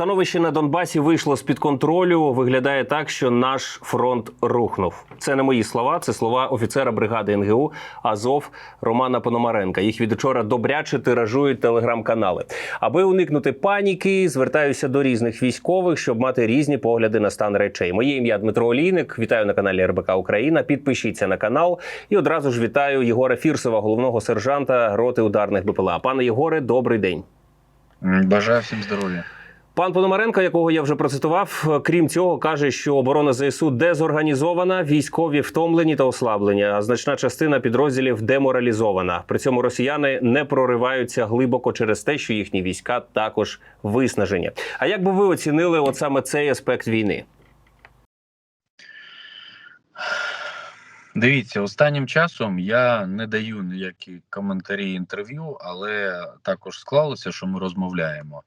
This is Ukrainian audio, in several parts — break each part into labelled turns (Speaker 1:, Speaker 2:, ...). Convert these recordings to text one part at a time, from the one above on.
Speaker 1: Становище на Донбасі вийшло з під контролю. Виглядає так, що наш фронт рухнув. Це не мої слова, це слова офіцера бригади НГУ Азов Романа Пономаренка. Їх від учора добряче тиражують телеграм-канали. Аби уникнути паніки, звертаюся до різних військових, щоб мати різні погляди на стан речей. Моє ім'я Дмитро Олійник. Вітаю на каналі РБК Україна. Підпишіться на канал і одразу ж вітаю Єгора Фірсова, головного сержанта роти ударних БПЛА. Пане Єгоре, добрий день.
Speaker 2: Бажаю всім здоров'я.
Speaker 1: Пан Пономаренко, якого я вже процитував, крім цього, каже, що оборона ЗСУ дезорганізована, військові втомлені та ослаблені, а значна частина підрозділів деморалізована. При цьому росіяни не прориваються глибоко через те, що їхні війська також виснажені. А як би ви оцінили от саме цей аспект війни?
Speaker 2: Дивіться, останнім часом я не даю ніякі коментарі інтерв'ю, але також склалося, що ми розмовляємо.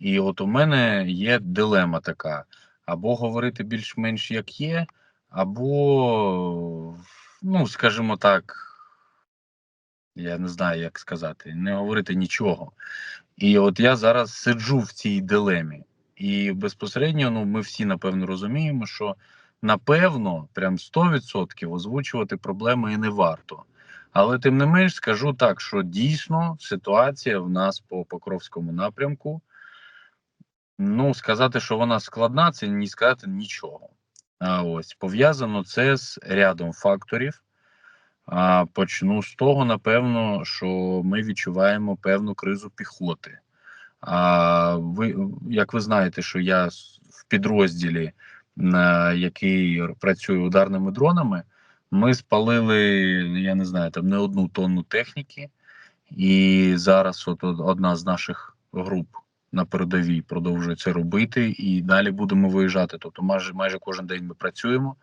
Speaker 2: І от у мене є дилема така: або говорити більш-менш як є, або, ну, скажімо так, я не знаю, як сказати, не говорити нічого. І от я зараз сиджу в цій дилемі. І безпосередньо, ну, ми всі напевно розуміємо, що напевно, прям 100% озвучувати проблеми і не варто. Але тим не менш скажу так, що дійсно ситуація в нас по Покровському напрямку. Ну, сказати, що вона складна, це не сказати нічого. А ось пов'язано це з рядом факторів. А почну з того, напевно, що ми відчуваємо певну кризу піхоти. А ви, як ви знаєте, що я в підрозділі який працює ударними дронами, ми спалили, я не знаю, там не одну тонну техніки, і зараз от одна з наших груп на передовій продовжує це робити, і далі будемо виїжджати. Тобто, майже майже кожен день ми працюємо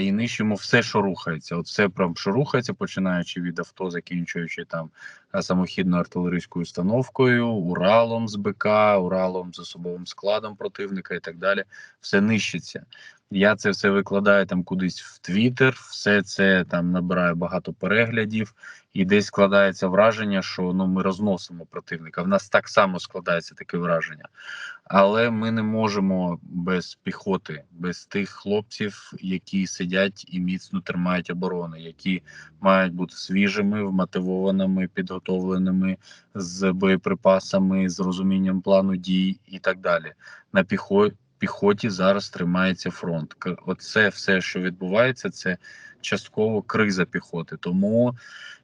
Speaker 2: і нищимо все, що рухається. От все прям що рухається, починаючи від авто, закінчуючи там а, самохідною артилерійською установкою, Уралом з БК, Уралом з особовим складом противника і так далі. Все нищиться. Я це все викладаю там кудись в Твіттер, все це там набирає багато переглядів, і десь складається враження, що ну ми розносимо противника. В нас так само складається таке враження, але ми не можемо без піхоти, без тих хлопців, які сидять і міцно тримають оборони, які мають бути свіжими, вмотивованими, підготовленими з боєприпасами, з розумінням плану дій і так далі. На піхоті зараз тримається фронт. Оце все, що відбувається, це частково криза піхоти. Тому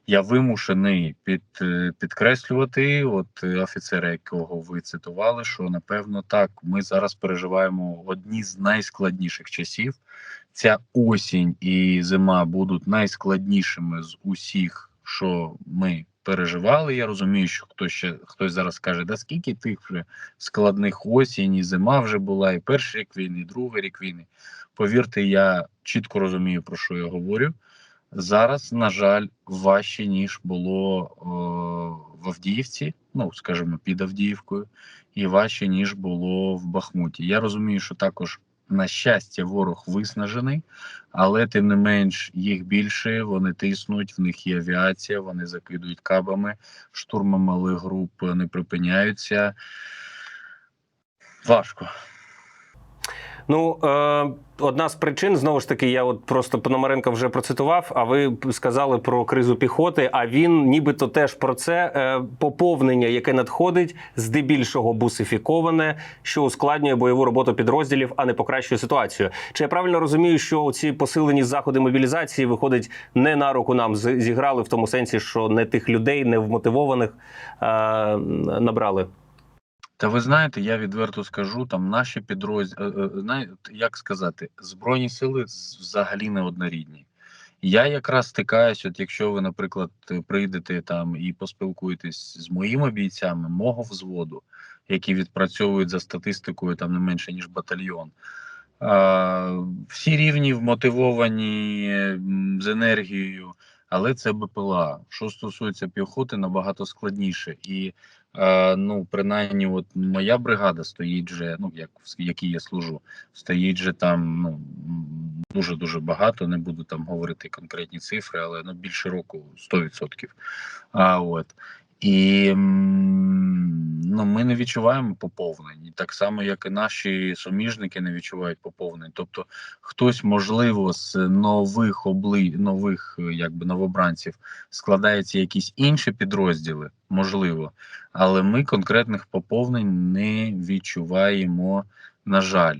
Speaker 2: я вимушений під, е, підкреслювати, от е, офіцера, якого ви цитували, що напевно так, ми зараз переживаємо одні з найскладніших часів. Ця осінь і зима будуть найскладнішими з усіх, що ми переживали. Я розумію, що хтось ще хтось зараз каже, да скільки тих вже складних осінь, і зима вже була, і перший рік війни, і другий рік війни. Повірте, я чітко розумію, про що я говорю. Зараз, на жаль, важче, ніж було о, в Авдіївці, ну скажімо, під Авдіївкою, і важче, ніж було в Бахмуті. Я розумію, що також, на щастя, ворог виснажений, але тим не менш їх більше, вони тиснуть, в них є авіація, вони закидують кабами, штурми малих груп не припиняються. Важко.
Speaker 1: Ну е, одна з причин знову ж таки, я от просто Пономаренка вже процитував. А ви сказали про кризу піхоти. А він нібито теж про це е, поповнення, яке надходить, здебільшого бусифіковане, що ускладнює бойову роботу підрозділів, а не покращує ситуацію. Чи я правильно розумію, що ці посилені заходи мобілізації виходить не на руку нам зіграли в тому сенсі, що не тих людей, не вмотивованих е, набрали?
Speaker 2: Та ви знаєте, я відверто скажу, там наші підрозділи, як сказати, збройні сили взагалі не однорідні. Я якраз стикаюсь, от якщо ви, наприклад, прийдете там і поспілкуєтесь з моїми бійцями, мого взводу, які відпрацьовують за статистикою там не менше ніж батальйон. А, всі рівні вмотивовані з енергією, але це БПЛА. Що стосується піхоти, набагато складніше. І е, ну, принаймні, от моя бригада стоїть вже, ну як в якій я служу, стоїть же там ну дуже дуже багато. Не буду там говорити конкретні цифри, але ну більше року 100%. А от І ну, ми не відчуваємо поповнень. Так само, як і наші суміжники не відчувають поповнень. Тобто, хтось, можливо, з нових обли... нових якби новобранців складаються якісь інші підрозділи, можливо, але ми конкретних поповнень не відчуваємо, на жаль.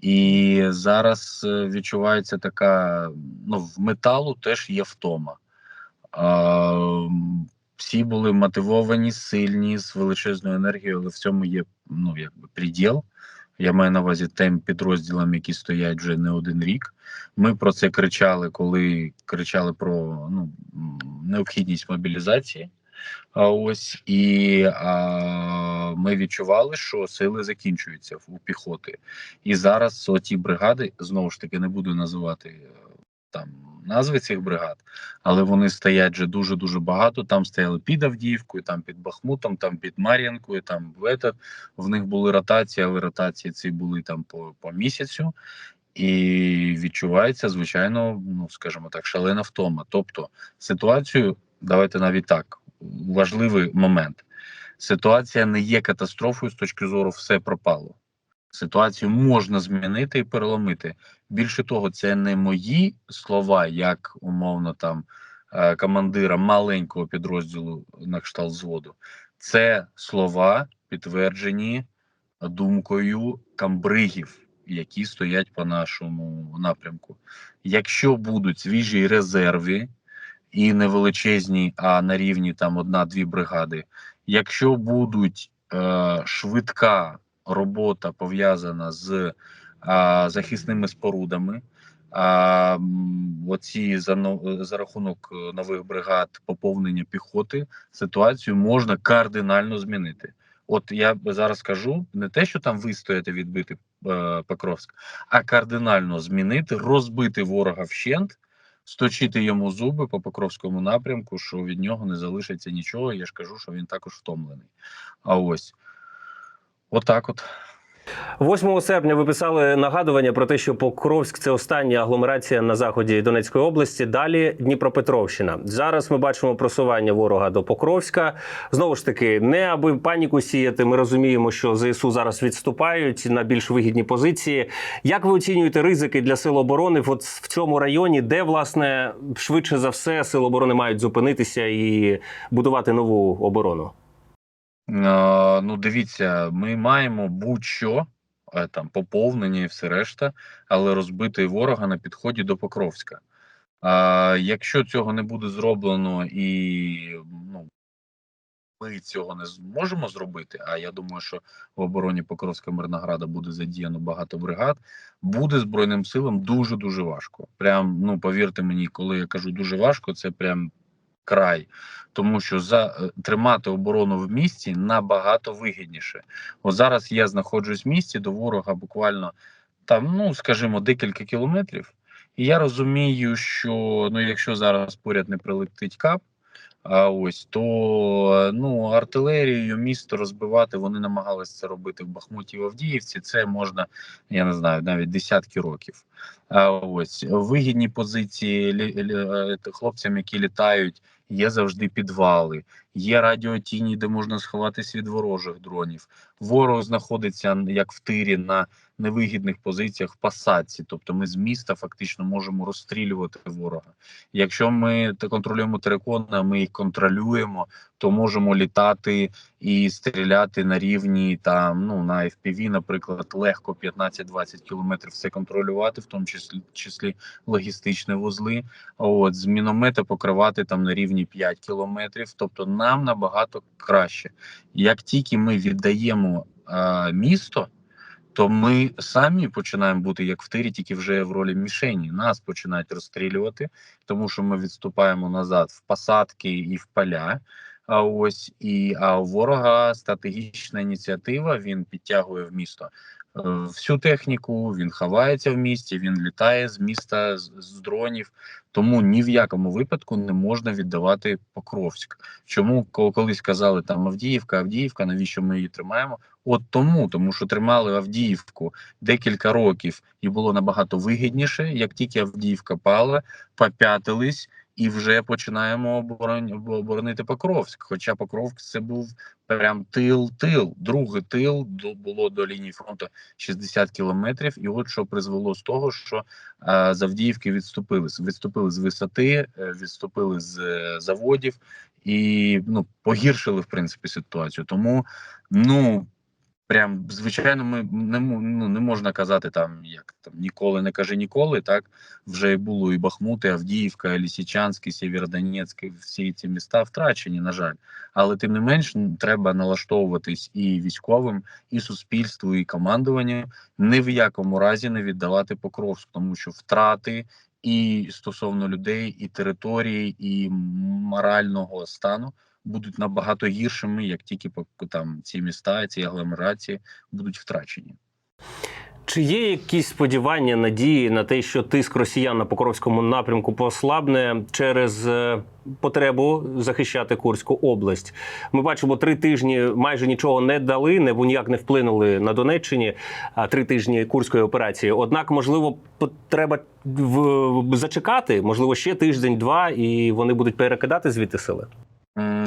Speaker 2: І зараз е, відчувається така: ну, в металу теж є втома. А, всі були мотивовані, сильні, з величезною енергією, але в цьому є ну, якби приділ. Я маю на увазі тим підрозділам, які стоять вже не один рік. Ми про це кричали, коли кричали про ну, необхідність мобілізації. А ось і а, ми відчували, що сили закінчуються у піхоти. І зараз оті бригади знову ж таки не буду називати там назви цих бригад, але вони стоять вже дуже дуже багато. Там стояли під Авдіївкою, там під Бахмутом, там під Мар'янкою, там в этот. В них були ротації, але ротації ці були там по, по місяцю. І відчувається, звичайно, ну скажімо так, шалена втома. Тобто ситуацію, давайте навіть так, важливий момент. Ситуація не є катастрофою з точки зору все пропало. Ситуацію можна змінити і переломити. Більше того, це не мої слова, як умовно там е, командира маленького підрозділу на кшталт зводу. Це слова, підтверджені думкою камбригів, які стоять по нашому напрямку. Якщо будуть свіжі резерви і не величезні, а на рівні там одна-дві бригади, якщо будуть е, швидка робота пов'язана з а, захисними спорудами. А оці за, за рахунок е, нових бригад поповнення піхоти ситуацію можна кардинально змінити. От я зараз скажу не те, що там вистояти відбити е, Покровськ, а кардинально змінити, розбити ворога вщент, сточити йому зуби по Покровському напрямку, що від нього не залишиться нічого. Я ж кажу, що він також втомлений. А ось отак от.
Speaker 1: 8 серпня ви писали нагадування про те, що Покровськ це остання агломерація на заході Донецької області. Далі Дніпропетровщина. Зараз ми бачимо просування ворога до Покровська. Знову ж таки, не аби паніку сіяти. Ми розуміємо, що ЗСУ зараз відступають на більш вигідні позиції. Як ви оцінюєте ризики для сил оборони от в цьому районі, де власне швидше за все сили оборони мають зупинитися і будувати нову оборону?
Speaker 2: Ну, дивіться, ми маємо будь-що е, там поповнення і все решта, але розбити ворога на підході до Покровська. А якщо цього не буде зроблено і ну, ми цього не зможемо зробити, а я думаю, що в обороні Покровська Мирнограда буде задіяно багато бригад, буде Збройним силам дуже дуже важко. Прям, ну повірте мені, коли я кажу дуже важко, це прям край. Тому що за е, тримати оборону в місті набагато вигідніше. От зараз я знаходжусь в місті до ворога буквально там, ну скажімо, декілька кілометрів. І я розумію, що ну, якщо зараз поряд не прилетить кап, а ось то ну артилерією місто розбивати вони намагалися це робити в Бахмуті і в Авдіївці. Це можна, я не знаю, навіть десятки років. А ось вигідні позиції е, хлопцям, які літають, є завжди підвали, є радіотіні, де можна сховатись від ворожих дронів. Ворог знаходиться як в тирі на невигідних позиціях в пасаці. Тобто ми з міста фактично можемо розстрілювати ворога. Якщо ми контролюємо терикони, ми їх контролюємо, то можемо літати і стріляти на рівні там ну на FPV, наприклад, легко 15-20 кілометрів все контролювати, в тому числі числі логістичні вузли. От з міномета покривати там на рівні 5 кілометрів. Тобто нам набагато краще. Як тільки ми віддаємо а, місто. То ми самі починаємо бути як в тирі, тільки вже в ролі мішені. Нас починають розстрілювати, тому що ми відступаємо назад в посадки і в поля. А ось і а ворога стратегічна ініціатива. Він підтягує в місто е, всю техніку. Він ховається в місті. Він літає з міста з, дронів. Тому ні в якому випадку не можна віддавати Покровськ. Чому ко- колись казали там Авдіївка, Авдіївка, навіщо ми її тримаємо? От тому, тому що тримали Авдіївку декілька років і було набагато вигідніше. Як тільки Авдіївка пала, попятились і вже починаємо оборон... оборонити Покровськ. Хоча Покровськ це був прям тил-тил. Другий тил до було до лінії фронту 60 кілометрів. І от що призвело з того, що а, з Авдіївки відступили. Відступили з висоти, е, відступили з е, заводів і ну погіршили в принципі ситуацію. Тому ну. Прям звичайно, ми не ну, не можна казати там, як там ніколи не кажи ніколи. Так вже було і Бахмут, і Авдіївка, і Лісічанськ, і Сєвєродонецьк, і всі ці міста втрачені, на жаль. Але тим не менш треба налаштовуватись і військовим, і суспільству, і командуванню ні в якому разі не віддавати Покровськ, тому що втрати і стосовно людей, і території, і морального стану будуть набагато гіршими, як тільки там ці міста, ці агломерації будуть втрачені.
Speaker 1: Чи є якісь сподівання, надії на те, що тиск росіян на Покровському напрямку послабне через е, потребу захищати Курську область? Ми бачимо, три тижні майже нічого не дали, не ніяк не вплинули на Донеччині. Три тижні курської операції. Однак, можливо, треба зачекати, можливо, ще тиждень-два, і вони будуть перекидати звідти сили.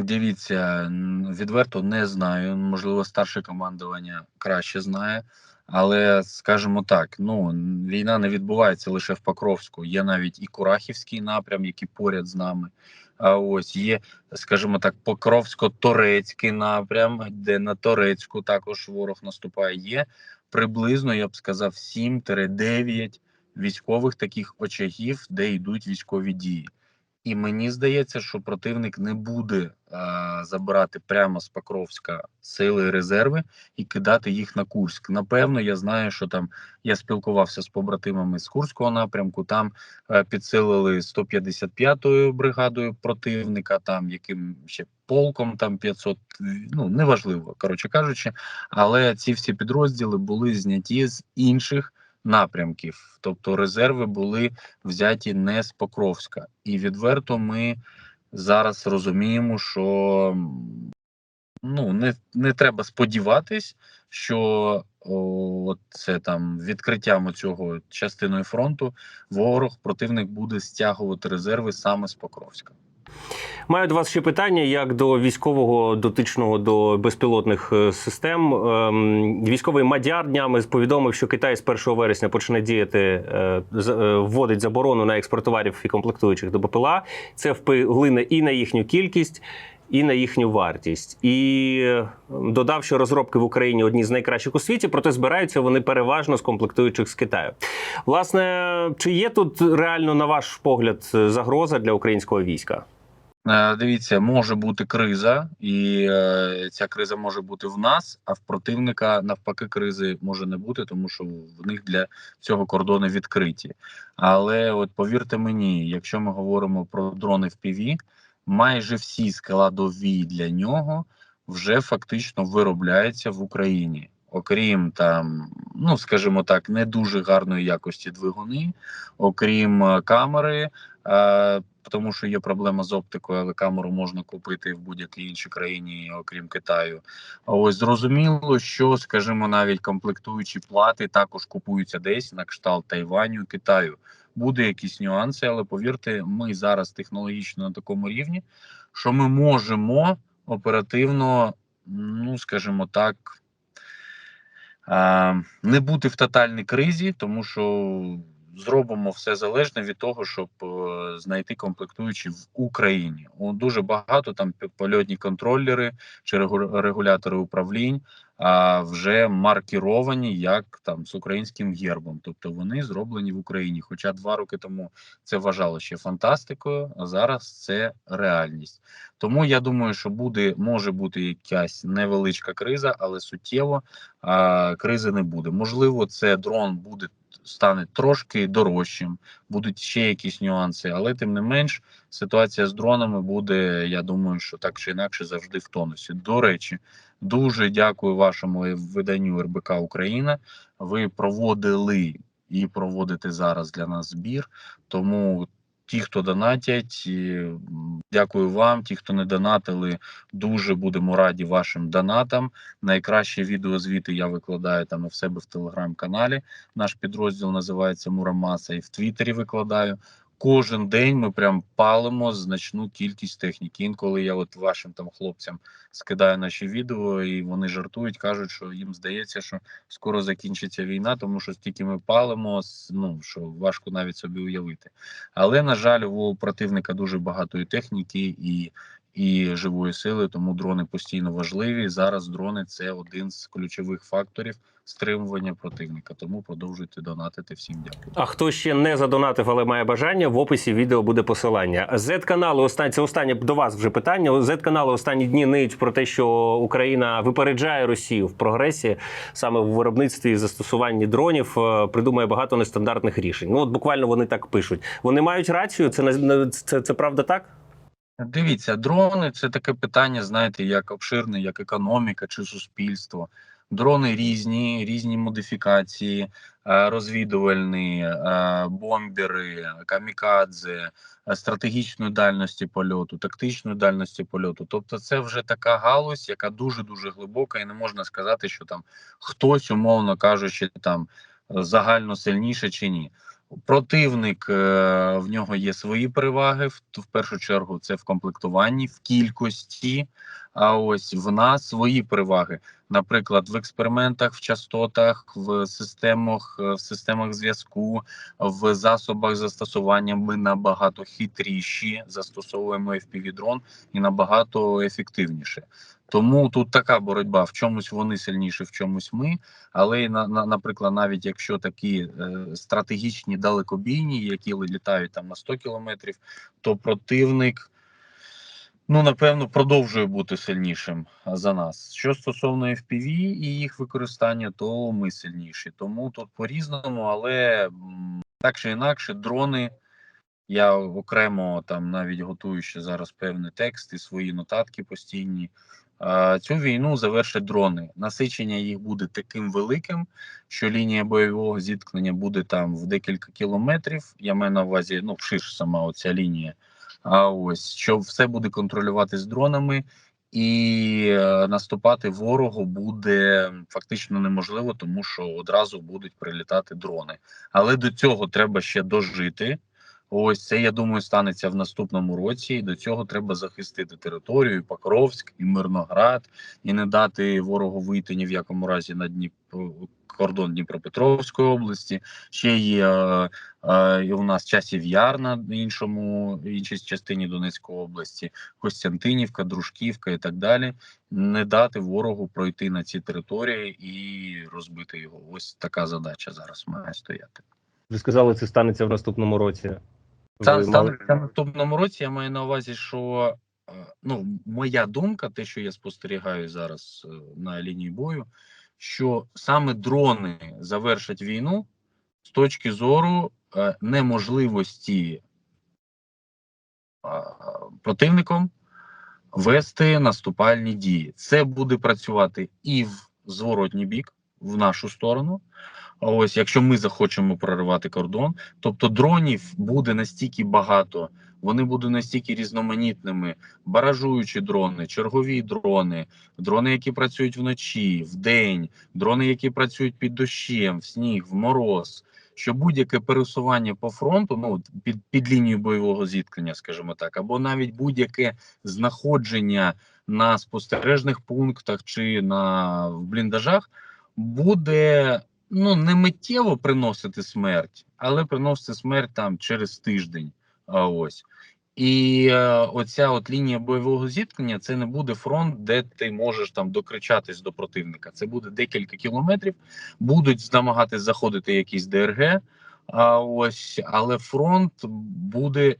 Speaker 2: Дивіться, відверто не знаю. Можливо, старше командування краще знає. Але скажімо так, ну війна не відбувається лише в Покровську. Є навіть і Курахівський напрям, який поряд з нами. А ось є, скажімо так, Покровсько-Торецький напрям, де на Торецьку також ворог наступає. Є приблизно, я б сказав, 7-9 військових таких очагів, де йдуть військові дії. І мені здається, що противник не буде а, забирати прямо з Покровська сили резерви і кидати їх на Курськ. Напевно, я знаю, що там я спілкувався з побратимами з Курського напрямку. Там е, підсилили 155-ю бригадою противника, там яким ще полком, там 500, ну неважливо, коротше кажучи. Але ці всі підрозділи були зняті з інших напрямків, тобто резерви були взяті не з Покровська. І відверто ми зараз розуміємо, що ну не, не треба сподіватись, що о, це там відкриттям цього частиною фронту ворог противник буде стягувати резерви саме з Покровська.
Speaker 1: Маю до вас ще питання як до військового дотичного до безпілотних е, систем. Ем, Військовий Мадяр днями повідомив, що Китай з 1 вересня почне діяти, е, е, вводить заборону на експорт товарів і комплектуючих до БПЛА. Це вплине і на їхню кількість. І на їхню вартість, і додав, що розробки в Україні одні з найкращих у світі, проте збираються вони переважно з комплектуючих з Китаю. Власне, чи є тут реально, на ваш погляд, загроза для українського війська?
Speaker 2: Е, Дивіться, може бути криза, і е, ця криза може бути в нас, а в противника навпаки кризи може не бути, тому що в них для цього кордони відкриті. Але от повірте мені, якщо ми говоримо про дрони в ПІВІ, майже всі складові для нього вже фактично виробляються в Україні. Окрім там, ну скажімо так, не дуже гарної якості двигуни, окрім е, камери. Е, тому що є проблема з оптикою, але камеру можна купити в будь-якій іншій країні, окрім Китаю. Ось зрозуміло, що, скажімо, навіть комплектуючі плати також купуються десь на кшталт Тайваню, Китаю. Буде якісь нюанси, але повірте, ми зараз технологічно на такому рівні, що ми можемо оперативно, ну скажімо так. Не бути в тотальній кризі, тому що зробимо все залежне від того, щоб е, знайти комплектуючі в Україні. Дуже багато там польотні контролери чи регу- регулятори управлінь а вже маркіровані як там з українським гербом, тобто вони зроблені в Україні. Хоча два роки тому це вважало ще фантастикою, а зараз це реальність. Тому я думаю, що буде може бути якась невеличка криза, але суттєво а, кризи не буде. Можливо, це дрон буде стане трошки дорожчим, будуть ще якісь нюанси, але тим не менш, ситуація з дронами буде. Я думаю, що так чи інакше завжди в тонусі. До речі, дуже дякую вашому виданню РБК Україна. Ви проводили і проводите зараз для нас збір. Тому ті, хто донатять, дякую вам. Ті, хто не донатили, дуже будемо раді вашим донатам. Найкращі відеозвіти я викладаю там у себе в телеграм-каналі. Наш підрозділ називається Мурамаса і в Твіттері викладаю. Кожен день ми прям палимо значну кількість техніки. Інколи я от вашим там хлопцям скидаю наші відео, і вони жартують, кажуть, що їм здається, що скоро закінчиться війна, тому що стільки ми палимо, ну що важко навіть собі уявити. Але на жаль, у противника дуже багато і техніки і. І живої сили, тому дрони постійно важливі. Зараз дрони це один з ключових факторів стримування противника. Тому продовжуйте донатити. Всім дякую.
Speaker 1: А хто ще не задонатив, але має бажання, в описі відео буде посилання. Z-канали, останні, це останнє до вас вже питання. Z-канали останні дні ниють про те, що Україна випереджає Росію в прогресі саме в виробництві і застосуванні дронів, е, придумує багато нестандартних рішень. Ну от буквально вони так пишуть. Вони мають рацію. Це на- це, це правда так?
Speaker 2: Дивіться, дрони це таке питання, знаєте, як обширне, як економіка чи суспільство. Дрони різні, різні модифікації, е, розвідувальні, е, бомбери, камікадзе, е, стратегічної дальності польоту, тактичної дальності польоту. Тобто, це вже така галузь, яка дуже дуже глибока, і не можна сказати, що там хтось, умовно кажучи, там загально сильніше чи ні. Противник е, в нього є свої переваги. В, в першу чергу це в комплектуванні, в кількості. А ось в нас свої переваги. Наприклад, в експериментах, в частотах, в системах, е, в системах зв'язку, в засобах застосування ми набагато хитріші, застосовуємо FPV-дрон і набагато ефективніше. Тому тут така боротьба. В чомусь вони сильніші, в чомусь ми. Але на, на наприклад, навіть якщо такі е, стратегічні далекобійні, які літають там на 100 кілометрів, то противник. Ну, напевно, продовжує бути сильнішим за нас. Що стосовно FPV і їх використання, то ми сильніші. Тому тут по-різному, але так чи інакше, дрони. Я окремо там навіть готую ще зараз певний текст і свої нотатки постійні. Цю війну завершать дрони. Насичення їх буде таким великим, що лінія бойового зіткнення буде там в декілька кілометрів. Я маю на увазі, ну, ширше сама оця лінія. А ось що все буде контролюватись дронами, і е, наступати ворогу буде фактично неможливо, тому що одразу будуть прилітати дрони. Але до цього треба ще дожити. Ось це я думаю станеться в наступному році. І до цього треба захистити територію, і Покровськ, і Мирноград, і не дати ворогу вийти ні в якому разі на Дніп... кордон Дніпропетровської області. Ще є е, е, у нас часів яр на іншому іншій частині Донецької області, Костянтинівка, Дружківка і так далі. Не дати ворогу пройти на ці території і розбити його. Ось така задача зараз має стояти.
Speaker 1: Ви сказали, це станеться в наступному році.
Speaker 2: Та
Speaker 1: Ви
Speaker 2: стане
Speaker 1: мали-
Speaker 2: в наступному році. Я маю на увазі, що е, ну моя думка, те, що я спостерігаю зараз е, на лінії бою, що саме дрони завершать війну з точки зору е, неможливості е, противником вести наступальні дії. Це буде працювати і в зворотній бік, в нашу сторону. А ось якщо ми захочемо проривати кордон, тобто дронів буде настільки багато, вони будуть настільки різноманітними, баражуючі дрони, чергові дрони, дрони, які працюють вночі, вдень, дрони, які працюють під дощем, в сніг, в мороз. Що будь-яке пересування по фронту, ну під, під лінією бойового зіткнення, скажімо так, або навіть будь-яке знаходження на спостережних пунктах чи на в бліндажах буде ну не миттєво приносити смерть, але приносити смерть там через тиждень. Ось. І е, оця от лінія бойового зіткнення це не буде фронт, де ти можеш там докричатись до противника. Це буде декілька кілометрів, будуть намагатись заходити якісь ДРГ. А ось, але фронт буде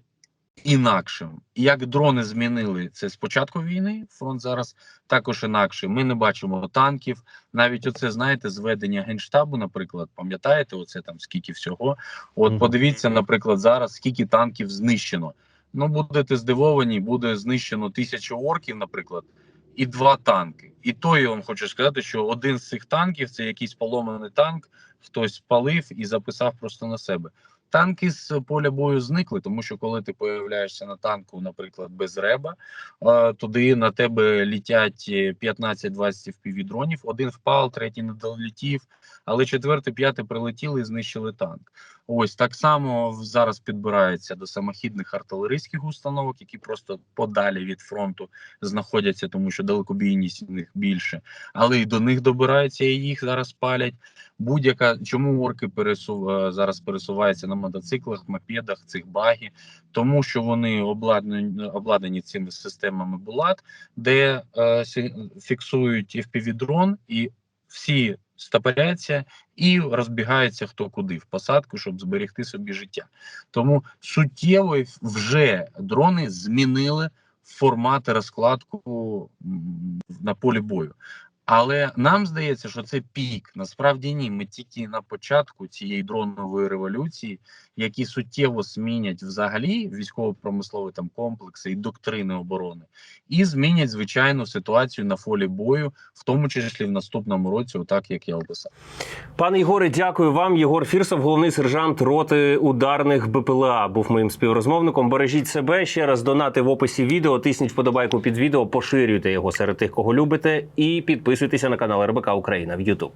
Speaker 2: інакшим. Як дрони змінили це з початку війни, фронт зараз також інакший. Ми не бачимо танків. Навіть оце знаєте, зведення генштабу, наприклад, пам'ятаєте, оце там скільки всього. От подивіться, наприклад, зараз скільки танків знищено. Ну будете здивовані, буде знищено тисячу орків, наприклад, і два танки. І то я вам хочу сказати, що один з цих танків це якийсь поломаний танк, хтось спалив і записав просто на себе. Танки з поля бою зникли, тому що коли ти появляєшся на танку, наприклад, без реба, е, туди на тебе літять е, 15-20 впівдронів, один впав, третій не долетів, але четвертий, п'ятий прилетіли і знищили танк. Ось так само зараз підбирається до самохідних артилерійських установок, які просто подалі від фронту знаходяться, тому що далекобійність в них більше, але і до них добираються, і їх зараз палять. Будь-яка чому орки пересув е, зараз пересуваються на мотоциклах, мопедах, цих багі, тому що вони обладнані обладнані цими системами Булат, де е, фіксують FPV-дрон, і всі стапоряться і розбігаються хто куди в посадку, щоб зберегти собі життя. Тому суттєво вже дрони змінили формат розкладку на полі бою. Але нам здається, що це пік. Насправді ні. Ми тільки на початку цієї дронової революції, які суттєво змінять взагалі військово-промислові там комплекси і доктрини оборони, і змінять звичайну ситуацію на полі бою, в тому числі в наступному році, отак як я описав.
Speaker 1: Пане Єгоре, дякую вам. Єгор Фірсов, головний сержант роти ударних БПЛА, був моїм співрозмовником. Бережіть себе ще раз. Донати в описі відео. Тисніть вподобайку під відео, поширюйте його серед тих, кого любите, і підписуйтеся на канал РБК Україна в YouTube.